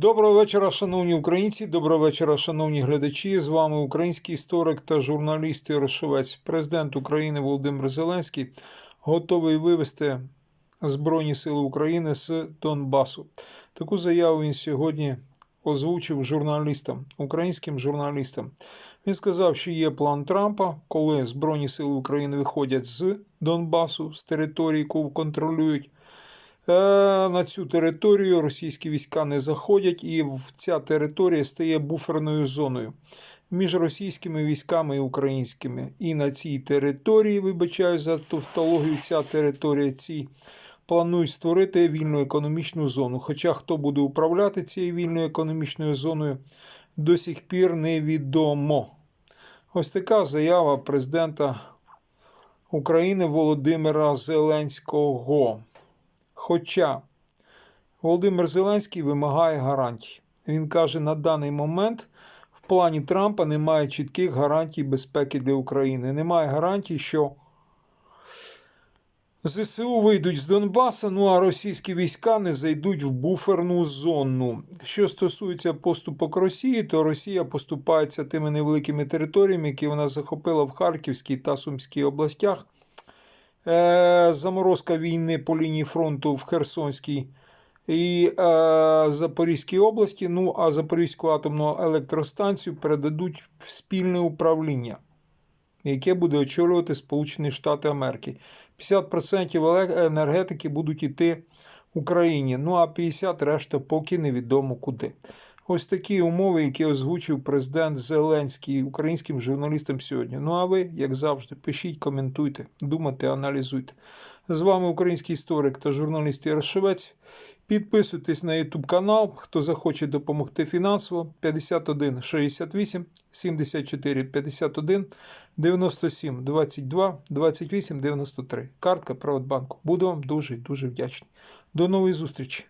Доброго вечора, шановні українці. Доброго вечора, шановні глядачі. З вами український історик та журналіст Ярошовець. Президент України Володимир Зеленський готовий вивести Збройні Сили України з Донбасу. Таку заяву він сьогодні озвучив журналістам, українським журналістам. Він сказав, що є план Трампа, коли Збройні Сили України виходять з Донбасу, з території, яку контролюють. Е, На цю територію російські війська не заходять, і ця територія стає буферною зоною між російськими військами і українськими. І на цій території, вибачаю за тавтологію, ця територія ці планують створити вільну економічну зону. Хоча хто буде управляти цією вільною економічною зоною, до сих пір невідомо. Ось така заява президента України Володимира Зеленського. Хоча Володимир Зеленський вимагає гарантій. Він каже, на даний момент в плані Трампа немає чітких гарантій безпеки для України. Немає гарантій, що ЗСУ вийдуть з Донбаса, ну а російські війська не зайдуть в буферну зону. Що стосується поступок Росії, то Росія поступається тими невеликими територіями, які вона захопила в Харківській та Сумській областях. Е, заморозка війни по лінії фронту в Херсонській і е, Запорізькій області. Ну а Запорізьку атомну електростанцію передадуть в спільне управління, яке буде очолювати Сполучені Штати Америки. 50% енергетики будуть йти Україні. Ну а 50% решта поки невідомо куди. Ось такі умови, які озвучив президент Зеленський українським журналістам сьогодні. Ну а ви, як завжди, пишіть, коментуйте, думайте, аналізуйте. З вами український історик та журналіст Ярошевець. Підписуйтесь на YouTube канал. Хто захоче допомогти фінансово 51 68 74 51 97 22 28 93. Картка Приватбанку. Буду вам дуже дуже вдячний. До нової зустрічі!